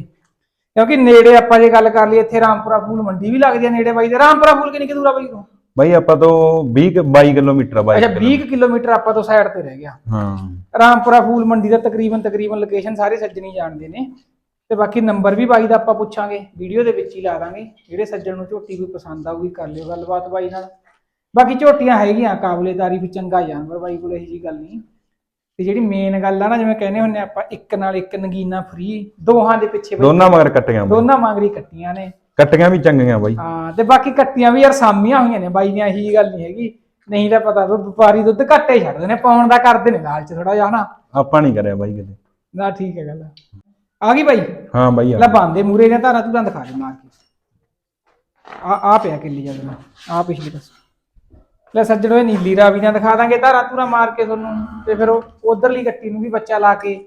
ਕਿਉਂਕਿ ਨੇੜੇ ਆਪਾਂ ਜੇ ਗੱਲ ਕਰ ਲਈ ਇੱਥੇ ਰਾਮਪੁਰਾ ਫੂਲ ਮੰਡੀ ਵੀ ਲੱਗਦੀ ਹੈ ਨੇੜੇ ਬਾਈ ਦੇ। ਰਾਮਪੁਰਾ ਫੂਲ ਕਿੰਨੀ ਕੁ ਦੂਰ ਆ ਬਾਈ ਤੋਂ? ਬਾਈ ਆਪਾਂ ਤੋਂ 20 ਕੁ- 22 ਕਿਲੋਮੀਟਰ ਆ ਬਾਈ ਅੱਛਾ 20 ਕਿਲੋਮੀਟਰ ਆਪਾਂ ਤੋਂ ਸਾਈਡ ਤੇ ਰਹਿ ਗਿਆ। ਹਾਂ। ਰਾਮਪੁਰਾ ਫੂਲ ਮੰਡੀ ਦਾ ਤਕਰੀਬਨ ਤਕਰੀਬਨ ਲੋਕੇਸ਼ਨ ਸਾਰੇ ਸੱਜਣੀ ਜਾਣਦੇ ਨੇ। ਤੇ ਬਾਕੀ ਨੰਬਰ ਵੀ ਬਾਈ ਦਾ ਆਪਾਂ ਪੁੱਛਾਂਗੇ ਵੀਡੀਓ ਦੇ ਵਿੱਚ ਹੀ ਲਾ ਦਾਂਗੇ। ਜਿਹੜੇ ਸੱਜਣ ਨੂੰ ਝੋਟੀ ਕੋਈ ਪਸੰਦ ਆਊਗੀ ਕਰ ਲਿਓ ਗੱਲਬਾਤ ਬਾਈ ਨਾਲ। ਬਾਕੀ ਝੋਟੀਆਂ ਹੈਗੀਆਂ ਕਾਬਲੇਦਾਰੀ ਵੀ ਚੰਗਾ ਜਾਨਵਰ ਬਾਈ ਕੋਲ ਇਹੋ ਜੀ ਗੱਲ ਨਹੀਂ। ਤੇ ਜਿਹੜੀ ਮੇਨ ਗੱਲ ਆ ਨਾ ਜਿਵੇਂ ਕਹਿੰਦੇ ਹੁੰਨੇ ਆਪਾਂ ਇੱਕ ਨਾਲ ਇੱਕ ਨਗੀਨਾ ਫ੍ਰੀ ਦੋਹਾਂ ਦੇ ਪਿੱਛੇ ਬਾਈ ਦੋਨਾਂ ਮਗਰ ਕੱਟੀਆਂ ਬਾਈ। ਦੋਨਾਂ ਮੰਗਰੀ ਕੱਟੀਆਂ ਨੇ। ਕੱਟੀਆਂ ਵੀ ਚੰਗੀਆਂ ਬਾਈ। ਹਾਂ ਤੇ ਬਾਕੀ ਕੱਟੀਆਂ ਵੀ ਯਾਰ ਸਾਮੀਆਂ ਹੋਈਆਂ ਨੇ ਬਾਈ ਦੀਆਂ ਇਹੀ ਗੱਲ ਨਹੀਂ ਹੈਗੀ। ਨਹੀਂ ਤਾਂ ਪਤਾ ਵੀ ਵਪਾਰੀ ਦੁੱਧ ਘੱਟੇ ਛੱਡਦੇ ਨੇ ਪਾਉਣ ਦਾ ਕਰਦੇ ਨੇ ਲਾਲਚ ਥੋੜਾ ਜਿਹਾ ਹਨਾ? ਆਪਾਂ ਨਹੀਂ ਕਰਿਆ ਬਾਈ ਕਿਤੇ ਨਾ ਠੀਕ ਹੈ ਗੱਲ। ਆ ਗਈ ਬਾਈ? ਹਾਂ ਬਾਈ ਆ ਲੈ ਬਾਂਦੇ ਮੂਰੇ ਨੇ ਧਾਰਾ ਧੂਰਾਂ ਦਿਖਾ ਦੇ ਮਾਰ ਕੇ। ਆ ਆ ਪਿਆ ਕਿੱਲੀ ਜਾਂਦੇ ਨੇ ਆ ਪਿਛਲੇ ਪਾਸੇ। ਲੈ ਸੱਜਣੋ ਇਹ ਨੀਲੀ ਰਾਵੀ ਨਾਲ ਦਿਖਾ ਦਾਂਗੇ ਧਾਰਾ ਧੂਰਾ ਮਾਰ ਕੇ ਤੁਹਾਨੂੰ ਤੇ ਫਿਰ ਉਹ ਉਧਰਲੀ ਗੱਟੀ ਨੂੰ ਵੀ ਬੱਚਾ ਲਾ ਕੇ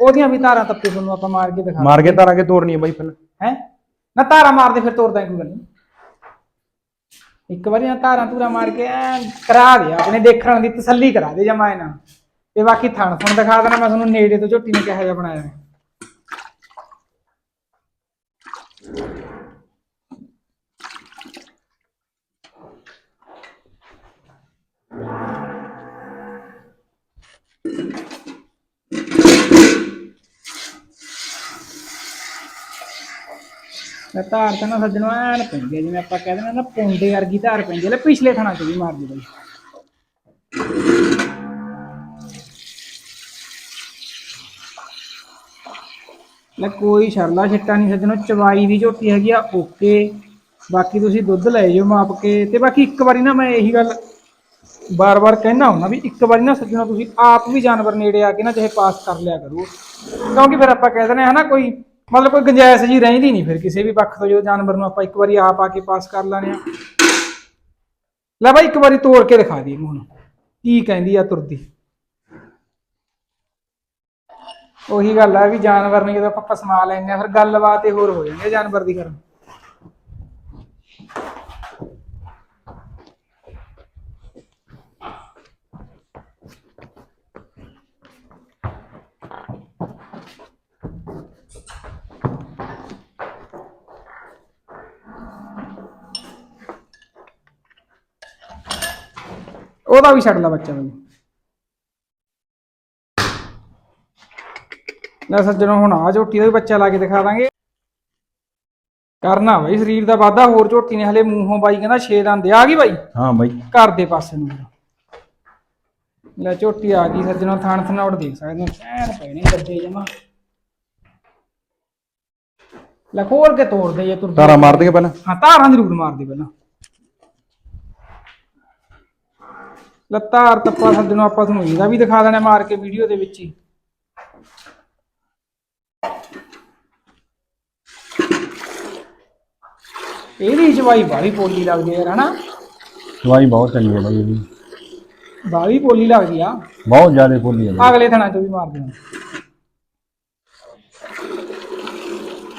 ਉਹਦੀਆਂ ਵੀ ਧਾਰਾਂ ਤੱਪੇ ਤੁਹਾਨੂੰ ਆਪਾਂ ਮਾਰ ਕੇ ਦਿਖਾ ਮਾਰ ਕੇ ਤਾਰਾਂ ਕੇ ਤੋੜਨੀ ਆ ਬਾਈ ਪਹਿਲਾਂ ਹੈ? ਨਾ ਧਾਰਾ ਮਾਰਦੇ ਫਿਰ ਤੋੜਦਾ ਕੋਈ ਗੱਲ ਨਹੀਂ। ਇੱਕ ਵਾਰੀ ਨਾ ਧਾਰਾਂ ਧੂਰਾ ਮਾਰ ਕੇ ਐਨ ਕਰਾ ਦੇ ਆਪਣੇ ਦੇਖਣ ਦੀ ਤਸੱਲੀ ਕਰਾ ਦੇ ਜਮਾ ਇਹਨਾਂ ਤੇ ਬਾਕੀ ਥਣ ਥਣ ਦਿਖਾ ਦੇਣਾ ਮੈਂ ਤੁਹਾਨੂੰ ਨੇੜੇ ਤੋਂ ਝੋਟੀ ਨੇ ਕਿਹੋ ਜਿਹਾ ਬਣਾਇਆ ਹੈ ਮੈਂ ਧਾਰ ਤਾਂ ਨਾ ਸੱਜਣੋ ਐਨ ਪੈਂਦੀ ਹੈ ਜਿਵੇਂ ਆਪਾਂ ਕਹਿ ਦਿੰਦੇ ਨੇ ਨਾ ਪੌਂਡੇ ਵਰਗੀ ਧਾਰ ਪੈਂਦੀ ਹੈ ਲੈ ਪਿਛਲੇ ਥਣਾ ਚ ਵੀ ਮਾਰਦੀ ਬਾਈ। ਲੈ ਕੋਈ ਸ਼ਰਲਾ ਛਿੱਟਾ ਨਹੀਂ ਸੱਜਣੋ, ਚਵਾਈ ਦੀ ਝੋਟੀ ਹੈਗੀ ਆ, ਓਕੇ। ਬਾਕੀ ਤੁਸੀਂ ਦੁੱਧ ਲੈ ਜਾਓ ਮਾਪ ਕੇ ਤੇ ਬਾਕੀ ਇੱਕ ਵਾਰੀ ਨਾ ਮੈਂ ਇਹੀ ਗੱਲ ਬਾਰ-ਬਾਰ ਕਹਿਣਾ ਹੁੰਦਾ ਵੀ ਇੱਕ ਵਾਰੀ ਨਾ ਸੱਜਣੋ ਤੁਸੀਂ ਆਪ ਵੀ ਜਾਨਵਰ ਨੇੜੇ ਆ ਕੇ ਨਾ ਚਾਹੇ ਪਾਸ ਕਰ ਲਿਆ ਕਰੋ। ਕਿਉਂਕਿ ਫਿਰ ਆਪਾਂ ਕਹਿ ਦਿੰਦੇ ਹਾਂ ਨਾ ਕੋਈ ਮਤਲਬ ਕੋਈ ਗੁੰਜਾਇਸ਼ ਜੀ ਰਹਿੰਦੀ ਨਹੀਂ ਫਿਰ ਕਿਸੇ ਵੀ ਪੱਖ ਤੋਂ, ਜਦੋਂ ਜਾਨਵਰ ਨੂੰ ਆਪਾਂ ਇੱਕ ਵਾਰੀ ਆਪ ਆ ਕੇ ਪਾਸ ਕਰ ਲੈਣੇ ਆ ਲੈ ਬਾਈ ਇੱਕ ਵਾਰੀ ਤੋੜ ਕੇ ਦਿਖਾ ਦੀ ਮੂੰਹ ਨੂੰ। ਕੀ ਕਹਿੰਦੀ ਆ ਤੁਰਦੀ। ਉਹੀ ਗੱਲ ਆ ਵੀ ਜਾਨਵਰ ਨੂੰ ਜਦੋਂ ਆਪਾਂ ਪਸਮਾ ਲੈਂਦੇ ਆ ਫਿਰ ਗੱਲਬਾਤ ਹੀ ਹੋਰ ਹੋ ਜਾਂਦੀ ਆ ਜਾਨਵਰ ਦੀ ਕਰਨ। ਉਹਦਾ ਵੀ ਛੱਡ ਲਾ ਬੱਚਾ ਬਈ ਲੈ ਸੱਜਣੋ ਹੁਣ ਆ ਝੋਟੀ ਦਾ ਵੀ ਬੱਚਾ ਲਾ ਕੇ ਦਿਖਾ ਦਾਂਗੇ। ਕਰਨਾ ਬਈ ਸਰੀਰ ਦਾ ਵਾਧਾ ਹੋਰ ਝੋਟੀ ਨੇ ਹਲੇ ਮੂੰਹੋਂ ਬਾਈ ਕਹਿੰਦਾ ਛੇ ਦੰਦੇ। ਆ ਗਈ ਬਾਈ? ਹਾਂ ਬਾਈ। ਘਰ ਦੇ ਪਾਸੇ ਨੂੰ। ਲੈ ਝੋਟੀ ਆ ਗਈ ਸੱਜਣੋ ਥਾਣ ਥਣਾਉੜ ਦੇਖ ਸਕਦੇ ਹੋ ਐਨ ਨੇ ਗੱਡੇ ਜਮਾ। ਲੈ ਖੋਲ ਕੇ ਤੋੜ ਦੇ ਜੇ ਤੁਰ ਤਾਰਾਂ ਮਾਰ ਦੇਗੇ ਪਹਿਲਾਂ। ਹਾਂ ਧਾਰਾਂ ਜ਼ਰੂਰ ਮਾਰਦੀ ਪਹਿਲਾਂ। ਲੱਤਾਰ ਤੱਪਾ ਸੱਜਣੋ ਆਪਾਂ ਤੁਹਾਨੂੰ ਇਹਦਾ ਵੀ ਦਿਖਾ ਦੇਣਾ ਮਾਰ ਕੇ ਵੀਡੀਓ ਦੇ ਵਿੱਚ ਹੀ। ਇਹਦੀ ਜਵਾਈ ਬਾਲੀ ਪੋਲੀ ਲੱਗਦੀ ਹੈ ਯਾਰ ਹਨਾ? ਦਵਾਈ ਬਹੁਤ ਚੰਗੀ ਹੈ ਬਾਈ ਇਹਦੀ ਬਾਲੀ ਪੋਲੀ ਲੱਗਦੀ ਆ। ਬਹੁਤ ਜ਼ਿਆਦਾ ਫੁੱਲੀ ਹੈ ਬਾਈ। ਅਗਲੇ ਥਣਾ ਤੋਂ ਵੀ ਮਾਰ ਦੇਣਾ।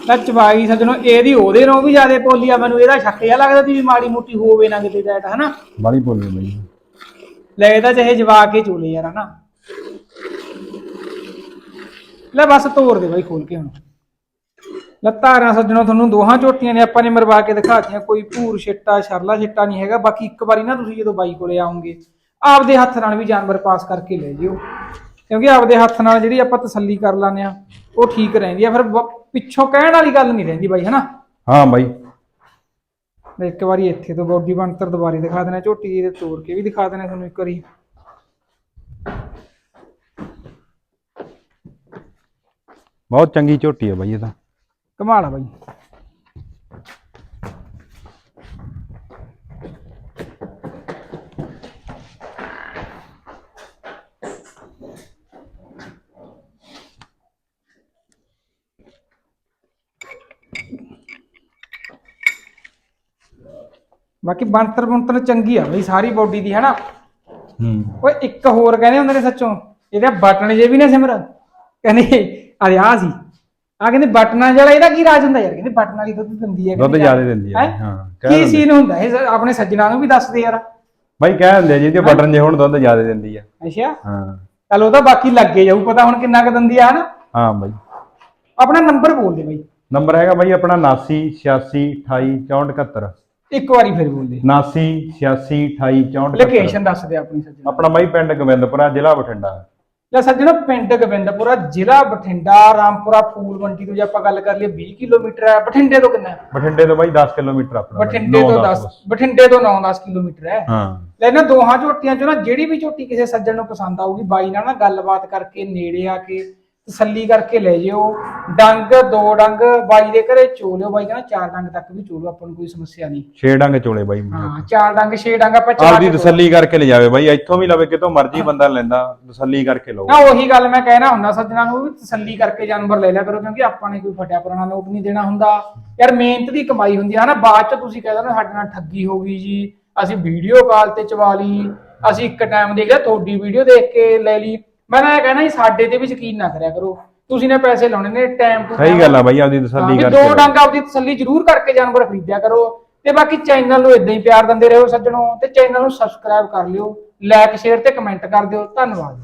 ਤਾਂ ਚਵਾਈ ਸੱਜਣੋ ਇਹਦੀ ਉਹਦੇ ਨਾਲੋਂ ਵੀ ਜ਼ਿਆਦਾ ਪੋਲੀ ਆ ਮੈਨੂੰ ਇਹਦਾ ਸ਼ੱਕ ਜਿਹਾ ਲੱਗਦਾ ਵੀ ਮਾੜੀ ਮੋਟੀ ਹੋਵੇ ਨਾ ਕਿਤੇ ਡੈਟ ਹਨਾ? ਬਾਲੀ ਫੁੱਲੀ ਹੈ ਬਾਈ। ਲੈ ਚਾਹੇ ਜਵਾ ਕੇ ਚੋਲੇ ਯਾਰ, ਹਨਾ? ਲੈ ਬਸ ਤੋੜ ਦੇ ਬਾਈ ਖੋਲ ਕੇ ਹੁਣ। ਲੱਤਾਰਾਂ ਸੱਜਣੋ ਤੁਹਾਨੂੰ ਦੋਹਾਂ ਝੋਟੀਆਂ ਨੇ ਆਪਾਂ ਨੇ ਮਰਵਾ ਕੇ ਦਿਖਾਤੀਆਂ, ਕੋਈ ਭੂਰ ਛਿੱਟਾ, ਸ਼ਰਲਾ ਛਿੱਟਾ ਨਹੀਂ ਹੈਗਾ। ਬਾਕੀ ਇੱਕ ਵਾਰੀ ਨਾ ਤੁਸੀਂ ਜਦੋਂ ਬਾਈ ਕੋਲੇ ਆਉਂਗੇ ਆਪਦੇ ਹੱਥ ਨਾਲ ਵੀ ਜਾਨਵਰ ਪਾਸ ਕਰਕੇ ਲੈ ਜਿਓ। ਕਿਉਂਕਿ ਆਪਦੇ ਹੱਥ ਨਾਲ ਜਿਹੜੀ ਆਪਾਂ ਤਸੱਲੀ ਕਰ ਲਾਨੇ ਆ ਉਹ ਠੀਕ ਰਹਿੰਦੀ ਆ। ਫਿਰ ਬ- ਪਿੱਛੋਂ ਕਹਿਣ ਵਾਲੀ ਗੱਲ ਨਹੀਂ ਰਹਿੰਦੀ ਬਾਈ, ਹਨਾ? ਹਾਂ ਬਾਈ। ਇੱਕ ਵਾਰੀ ਇੱਥੇ ਤੋਂ ਬੋਡੀ ਬਣਤਰ ਦੁਬਾਰੇ ਦਿਖਾ ਦੇਣਾ ਝੋਟੀ ਇਹਦੇ ਤੋੜ ਕੇ ਵੀ ਦਿਖਾ ਦੇਣਾ ਤੁਹਾਨੂੰ ਇੱਕ ਵਾਰੀ। ਬਹੁਤ ਚੰਗੀ ਝੋਟੀ ਹੈ ਬਾਈ ਇਹ ਤਾਂ। ਕਮਾਲ ਆ ਬਾਈ। ਬਾਕੀ ਬਣਤਰ ਬਣਤਰ ਚੰਗੀ ਆ ਬਈ ਸਾਰੀ ਬੋਡੀ ਦੀ ਹੈਨਾ? ਹੂੰ। ਓਏ ਇੱਕ ਹੋਰ ਕਹਿੰਦੇ ਹੁੰਦੇ ਨੇ ਸੱਚੋਂ ਇਹਦੇ ਬਟਨ ਜੇ ਵੀ ਨੇ ਸਿਮਰ। ਕਹਿੰਦੇ ਅਰੇ ਆ ਸੀ। ਆ ਕਹਿੰਦੇ ਬਟਨਾਂ ਜਿਹੜਾ ਇਹਦਾ ਕੀ ਰਾਜ ਹੁੰਦਾ ਯਾਰ? ਕਹਿੰਦੇ ਬਟਨਾਂ ਵਾਲੀ ਦੁੱਧ ਦਿੰਦੀ ਹੈ ਦੁੱਧ ਜ਼ਿਆਦਾ ਦਿੰਦੀ ਹੈ ਹੈਂ? ਹਾਂ ਕਹਿ ਕੀ ਦਿੰਦੇ। ਸੀਨ ਹੁੰਦਾ? ਇਹ ਆਪਣੇ ਸੱਜਣਾ ਨੂੰ ਵੀ ਦੱਸ ਦੇ ਯਾਰ। ਬਾਈ ਕਹਿ ਦਿੰਦੇ ਆ, ਜਿਹਦੇ ਬਟਨ ਜੇ ਹੁਣ ਦੁੱਧ ਜ਼ਿਆਦਾ ਦਿੰਦੀ ਆ। ਅੱਛਾ। ਹਾਂ। ਚਲ ਉਹ ਤਾਂ ਬਾਕੀ ਲੱਗੇ ਜਾਊ ਪਤਾ ਹੁਣ ਕਿੰਨਾ ਕੁ ਦਿੰਦੀ ਆ ਨਾ ਹਾਂ ਬਾਈ। ਆਪਣਾ ਨੰਬਰ ਬੋਲ ਦੇ ਬਾਈ। ਨੰਬਰ ਹੈਗਾ ਬਾਈ ਆਪਣਾ 79 86 28 64 71 ਇੱਕ ਵਾਰੀ ਫਿਰ ਬੋਲ ਦੇ 79 86 28 64 ਲੋਕੇਸ਼ਨ ਦੱਸ ਦੇ ਆਪਣੀ ਸੱਜਣਾ। ਆਪਣਾ ਬਾਈ ਪਿੰਡ ਗੋਬਿੰਦਪੁਰਾ ਜ਼ਿਲ੍ਹਾ ਬਠਿੰਡਾ। ਲੈ ਸੱਜਣਾ ਪਿੰਡ ਗੋਬਿੰਦਪੁਰਾ ਜ਼ਿਲ੍ਹਾ ਬਠਿੰਡਾ ਰਾਮਪੁਰਾ ਫੂਲ ਮੰਡੀ ਤੋਂ ਜੇ ਆਪਾਂ ਗੱਲ ਕਰ ਲਈਏ 20 ਕਿਲੋਮੀਟਰ ਹੈ। ਬਠਿੰਡੇ ਤੋਂ ਕਿੰਨਾ ਹੈ? ਬਠਿੰਡੇ ਤੋਂ ਬਾਈ 10 ਕਿਲੋਮੀਟਰ ਆਪਣਾ ਬਠਿੰਡੇ ਨੌ ਤੋਂ ਦਸ 10 ਬਸ। ਬਠਿੰਡੇ ਤੋਂ 9-10 ਕਿਲੋਮੀਟਰ ਹੈ। ਹਾਂ। ਲੈ ਇਹਨਾਂ ਦੋਹਾਂ ਝੋਟੀਆਂ ਚੋਂ ਨਾ ਜਿਹੜੀ ਵੀ ਝੋਟੀ ਕਿਸੇ ਸੱਜਣ ਨੂੰ ਪਸੰਦ ਆਊਗੀ ਬਾਈ ਨਾਲ ਨਾ ਗੱਲਬਾਤ ਕਰਕੇ ਨੇੜੇ ਆ ਕੇ ਤਸੱਲੀ ਕਰਕੇ ਲੈ ਜਿਓ। ਡੰਗ ਦੋ ਡੰਗ ਬਾਈ ਦੇ ਘਰੇ ਚੋਲਿਓ ਬਾਈ ਕਹਿੰਦਾ ਚਾਰ ਡੰਗ ਤੱਕ ਵੀ ਚੋਲੋ ਆਪਾਂ ਨੂੰ ਕੋਈ ਸਮੱਸਿਆ ਨਹੀਂ। ਛੇ ਡੰਗ ਚੋਲੇ ਬਾਈ। ਹਾਂ ਚਾਰ ਡੰਗ ਛੇ ਡੰਗ ਆਪਾਂ ਚਲਾ ਆਪਦੀ। ਤਸੱਲੀ ਕਰਕੇ ਲੈ ਜਾਵੇ ਬਾਈ। ਇੱਥੋਂ ਵੀ ਲਵੇ ਕਿਤੋਂ ਮਰਜ਼ੀ ਬੰਦਾ ਲੈਂਦਾ ਤਸੱਲੀ ਕਰਕੇ ਲਓ। ਨਾ ਉਹੀ ਗੱਲ ਮੈਂ ਕਹਿਣਾ ਹੁੰਦਾ ਸੱਜਣਾ ਨੂੰ ਵੀ ਤਸੱਲੀ ਕਰਕੇ ਜਾਨਵਰ ਲੈ ਲਿਆ ਕਰੋ ਕਿਉਂਕਿ ਆਪਾਂ ਨੇ ਕੋਈ ਫਟਿਆ ਪੁਰਾਣਾ ਨੋਟ ਨਹੀਂ ਦੇਣਾ ਹੁੰਦਾ। ਯਾਰ ਮਿਹਨਤ ਦੀ ਕਮਾਈ ਹੁੰਦੀ ਹੈ ਨਾ ਬਾਅਦ ਚ ਤੁਸੀਂ ਕਹਿੰਦੇ ਨਾ ਸਾਡੇ ਨਾਲ ਠੱਗੀ ਹੋ ਗਈ ਜੀ ਅਸੀਂ ਵੀਡੀਓ ਕਾਲ ਤੇ ਚਵਾ ਲਈ ਅਸੀਂ ਇੱਕ ਟਾਈਮ ਦੇਖ ਲਿਆ ਤੁਹਾਡੀ ਵੀਡੀਓ ਦੇਖ ਕੇ ਲੈ ਲਈ। ਮੈਂ ਤਾਂ ਇਹ ਕਹਿਣਾ ਜੀ ਸਾਡੇ ਤੇ ਵੀ ਯਕੀਨ ਨਾ ਕਰਿਆ ਕਰੋ। ਤੁਸੀਂ ਨੇ ਪੈਸੇ ਲਾਉਣੇ ਨੇ ਟਾਈਮ ਟੂ ਸਹੀ ਗੱਲ ਆ ਬਾਈ ਆਪਦੀ ਤਸੱਲੀ ਕਰਕੇ ਦੋ। ਡੰਗ ਆਪਦੀ ਤਸੱਲੀ ਜ਼ਰੂਰ ਕਰਕੇ ਜਾਨਵਰ ਖਰੀਦਿਆ ਕਰੋ। ਤੇ ਬਾਕੀ ਚੈਨਲ ਨੂੰ ਇਦਾਂ ਹੀ ਪਿਆਰ ਦਿੰਦੇ ਰਹੋ ਸੱਜਣੋ ਤੇ ਚੈਨਲ ਨੂੰ ਸਬਸਕ੍ਰਾਈਬ ਕਰ ਲਿਓ ਲਾਈਕ ਸ਼ੇਅਰ ਤੇ ਕਮੈਂਟ ਕਰ ਦਿਓ। ਧੰਨਵਾਦ।